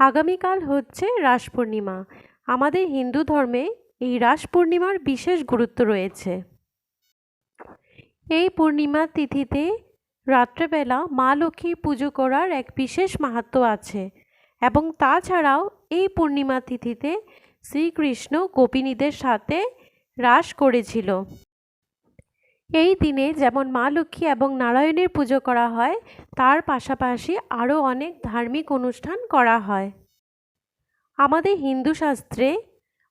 আগামীকাল হচ্ছে রাস পূর্ণিমা। আমাদের হিন্দু ধর্মে এই রাস পূর্ণিমার বিশেষ গুরুত্ব রয়েছে। এই পূর্ণিমা তিথিতে রাত্রেবেলা মা লক্ষ্মীর পুজো করার এক বিশেষ মাহাত্ম্য আছে এবং তাছাড়াও এই পূর্ণিমা তিথিতে শ্রীকৃষ্ণ গোপিনীদের সাথে রাস করেছিল। এই দিনে যেমন মা লক্ষ্মী এবং নারায়ণের পুজো করা হয়, তার পাশাপাশি আরও অনেক ধার্মিক অনুষ্ঠান করা হয়। আমাদের হিন্দু শাস্ত্রে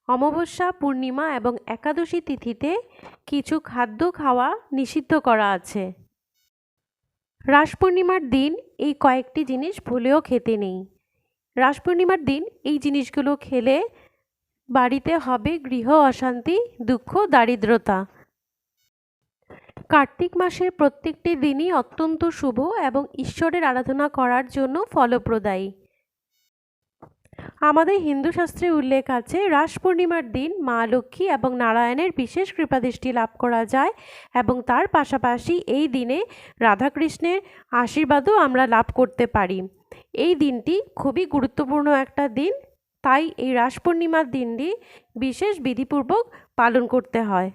অমাবস্যা, পূর্ণিমা এবং একাদশী তিথিতে কিছু খাদ্য খাওয়া নিষিদ্ধ করা আছে। রাস পূর্ণিমার দিন এই কয়েকটি জিনিস ভুলেও খেতে নেই। রাস পূর্ণিমার দিন এই জিনিসগুলো খেলে বাড়িতে হবে গৃহ অশান্তি, দুঃখ, দারিদ্রতা। কার্তিক মাসের প্রত্যেকটি দিনই অত্যন্ত শুভ এবং ঈশ্বরের আরাধনা করার জন্য ফলপ্রদায়ী। আমাদের হিন্দু শাস্ত্রে উল্লেখ আছে, রাস পূর্ণিমার দিন মা লক্ষ্মী এবং নারায়ণের বিশেষ কৃপাদৃষ্টি লাভ করা যায় এবং তার পাশাপাশি এই দিনে রাধাকৃষ্ণের আশীর্বাদও আমরা লাভ করতে পারি। এই দিনটি খুবই গুরুত্বপূর্ণ একটা দিন, তাই এই রাস পূর্ণিমার দিনটি বিশেষ বিধিপূর্বক পালন করতে হয়।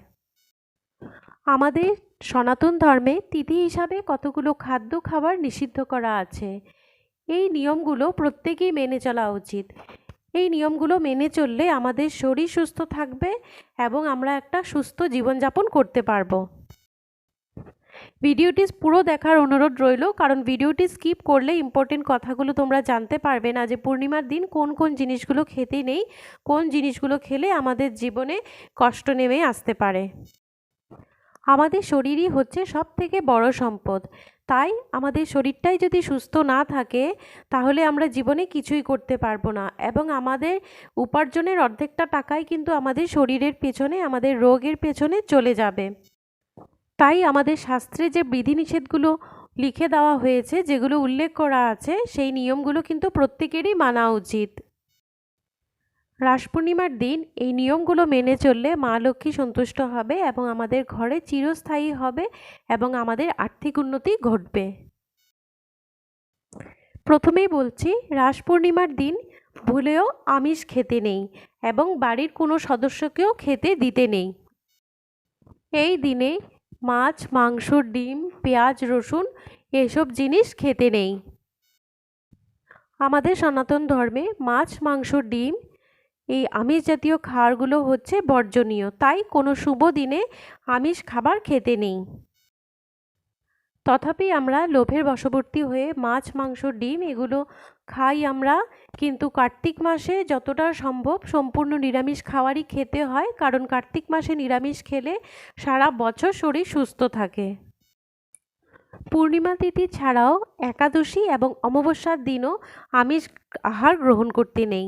আমাদের সনাতন ধর্মে তিথি হিসাবে কতগুলো খাদ্য খাবার নিষিদ্ধ করা আছে? এই নিয়মগুলো প্রত্যেকেই মেনে চলা উচিত। এই নিয়মগুলো মেনে চললে আমাদের শরীর সুস্থ থাকবে এবং আমরা একটা সুস্থ জীবনযাপন করতে পারব। ভিডিওটি পুরো দেখার অনুরোধ রইল, কারণ ভিডিওটি স্কিপ করলে ইম্পর্টেন্ট কথাগুলো তোমরা জানতে পারবে না যে পূর্ণিমার দিন কোন কোন জিনিসগুলো খেতে নেই, কোন জিনিসগুলো খেলে আমাদের জীবনে কষ্ট নেমে আসতে পারে। আমাদের শরীরই হচ্ছে সব থেকে বড় সম্পদ। তাই আমাদের শরীরটাই যদি সুস্থ না থাকে, তাহলে আমরা জীবনে কিছুই করতে পারব না। এবং আমাদের উপার্জনের অর্ধেকটা টাকাই কিন্তু আমাদের শরীরের পেছনে, আমাদের রোগের পেছনে চলে যাবে। তাই আমাদের শাস্ত্রে যে বিধিনিষেধগুলো লিখে দেওয়া হয়েছে, যেগুলো উল্লেখ করা আছে, সেই নিয়মগুলো কিন্তু প্রত্যেকেরই মানা উচিত। রাস পূর্ণিমার দিন এই নিয়মগুলো মেনে চললে মা লক্ষ্মী সন্তুষ্ট হবে এবং আমাদের ঘরে চিরস্থায়ী হবে এবং আমাদের আর্থিক উন্নতি ঘটবে। প্রথমেই বলছি রাস পূর্ণিমার দিন ভুলেও আমিষ খেতে নেই এবং বাড়ির কোনো সদস্যকেও খেতে দিতে নেই। এই দিনে মাছ, মাংস, ডিম, পেঁয়াজ, রসুন এসব জিনিস খেতে নেই। আমাদের সনাতন ধর্মে মাছ, মাংস, ডিম এই আমিষ জাতীয় খাবারগুলো হচ্ছে বর্জনীয়, তাই কোনো শুভ দিনে আমিষ খাবার খেতে নেই। তথাপি আমরা লোভের বশবর্তী হয়ে মাছ, মাংস, ডিম এগুলো খাই আমরা, কিন্তু কার্তিক মাসে যতটা সম্ভব সম্পূর্ণ নিরামিষ খাবারই খেতে হয়, কারণ কার্তিক মাসে নিরামিষ খেলে সারা বছর শরীর সুস্থ থাকে। পূর্ণিমা তিথি ছাড়াও একাদশী এবং অমাবস্যার দিনও আমিষ আহার গ্রহণ করতে নেই।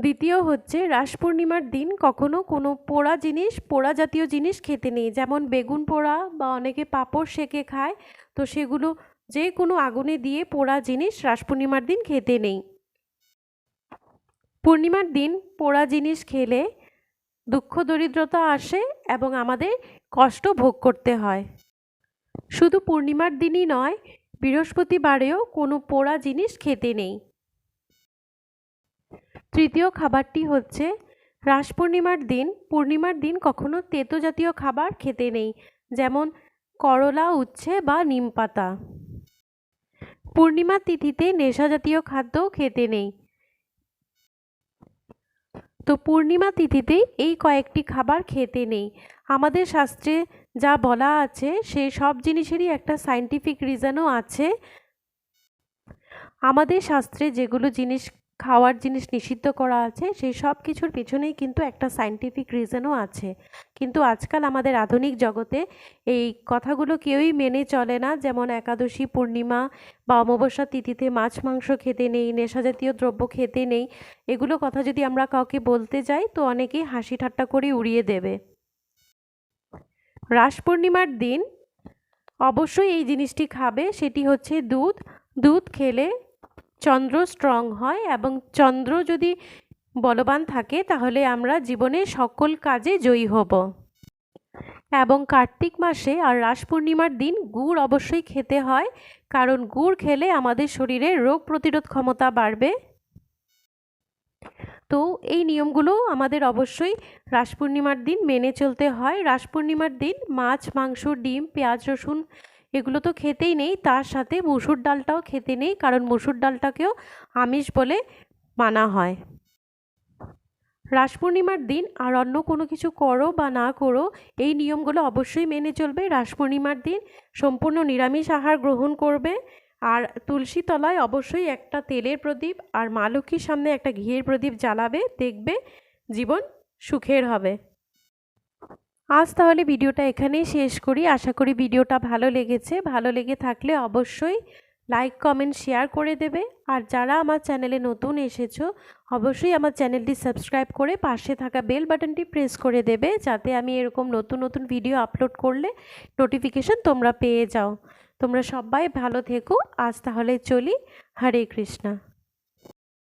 দ্বিতীয় হচ্ছে, রাস পূর্ণিমার দিন কখনো কোনো পোড়া জিনিস, পোড়া জাতীয় জিনিস খেতে নেই। যেমন বেগুন পোড়া বা অনেকে পাঁপড় সেকে খায়। তো সেগুলো যে কোনো আগুনে দিয়ে পোড়া জিনিস রাস পূর্ণিমার দিন খেতে নেই। পূর্ণিমার দিন পোড়া জিনিস খেলে দুঃখ, দরিদ্রতা আসে এবং আমাদের কষ্ট ভোগ করতে হয়। শুধু পূর্ণিমার দিনই নয়, বৃহস্পতিবারেও কোনো পোড়া জিনিস খেতে নেই। তৃতীয় খাবারটি হচ্ছে রাস পূর্ণিমার দিন। পূর্ণিমার দিন কখনো তেতো জাতীয় খাবার খেতে নেই, যেমন করলা, উচ্ছে বা নিম পাতা। পূর্ণিমার তিথিতে নেশা জাতীয় খাদ্যও খেতে নেই। তো পূর্ণিমা তিথিতে এই কয়েকটি খাবার খেতে নেই। আমাদের শাস্ত্রে যা বলা আছে, সে সব জিনিসেরই একটা সাইন্টিফিক রিজনও আছে। আমাদের শাস্ত্রে যেগুলো জিনিস খাওয়ার জিনিস নিষিদ্ধ করা আছে, সেই সব কিছুর পিছনেই কিন্তু একটা সাইন্টিফিক রিজনও আছে। কিন্তু আজকাল আমাদের আধুনিক জগতে এই কথাগুলো কেউই মেনে চলে না, যেমন একাদশী, পূর্ণিমা বা অমাবস্যা তিথিতে মাছ, মাংস খেতে নেই নেশাজাতীয় দ্রব্য খেতে নেই, এগুলো কথা যদি আমরা কাউকে বলতে যাই, তো অনেকেই হাসি ঠাট্টা করে উড়িয়ে দেবে। রাস পূর্ণিমার দিন অবশ্যই এই জিনিসটি খাবে, সেটি হচ্ছে দুধ। দুধ খেলে চন্দ্র স্ট্রং হয় এবং চন্দ্র যদি বলবান থাকে, তাহলে আমরা জীবনে সকল কাজে জয়ী হব। এবং কার্তিক মাসে আর রাস পূর্ণিমার দিন গুড় অবশ্যই খেতে হয়, কারণ গুড় খেলে আমাদের শরীরে রোগ প্রতিরোধ ক্ষমতা বাড়বে। তো এই নিয়মগুলো আমাদের অবশ্যই রাস পূর্ণিমার দিন মেনে চলতে হয়। রাস পূর্ণিমার দিন মাছ, মাংস, ডিম, পেঁয়াজ, রসুন এগুলো তো খেতেই নেই, তার সাথে মুসুর ডালটাও খেতে নেই, কারণ মুসুর ডালটাকেও আমিষ বলে মানা হয়। রাস পূর্ণিমার দিন আর অন্য কোনো কিছু করো বা না করো, এই নিয়মগুলো অবশ্যই মেনে চলবে। রাস পূর্ণিমার দিন সম্পূর্ণ নিরামিষ আহার গ্রহণ করবে আর তুলসী তলায় অবশ্যই একটা তেলের প্রদীপ আর মা লক্ষ্মীর সামনে একটা ঘিয়ের প্রদীপ জ্বালাবে, দেখবে জীবন সুখের হবে। আজ তাহলে ভিডিওটা এখানেই শেষ করি। আশা করি ভিডিওটা ভালো লেগেছে। ভালো লেগে থাকলে অবশ্যই লাইক, কমেন্ট, শেয়ার করে দেবে। আর যারা আমার চ্যানেলে নতুন এসেছ, অবশ্যই আমার চ্যানেলটি সাবস্ক্রাইব করে পাশে থাকা বেল বাটনটি প্রেস করে দেবে যাতে আমি এরকম নতুন নতুন ভিডিও আপলোড করলে নোটিফিকেশন তোমরা পেয়ে যাও। তোমরা সবাই ভালো থেকো। আজ তাহলে চলি। হরে কৃষ্ণা।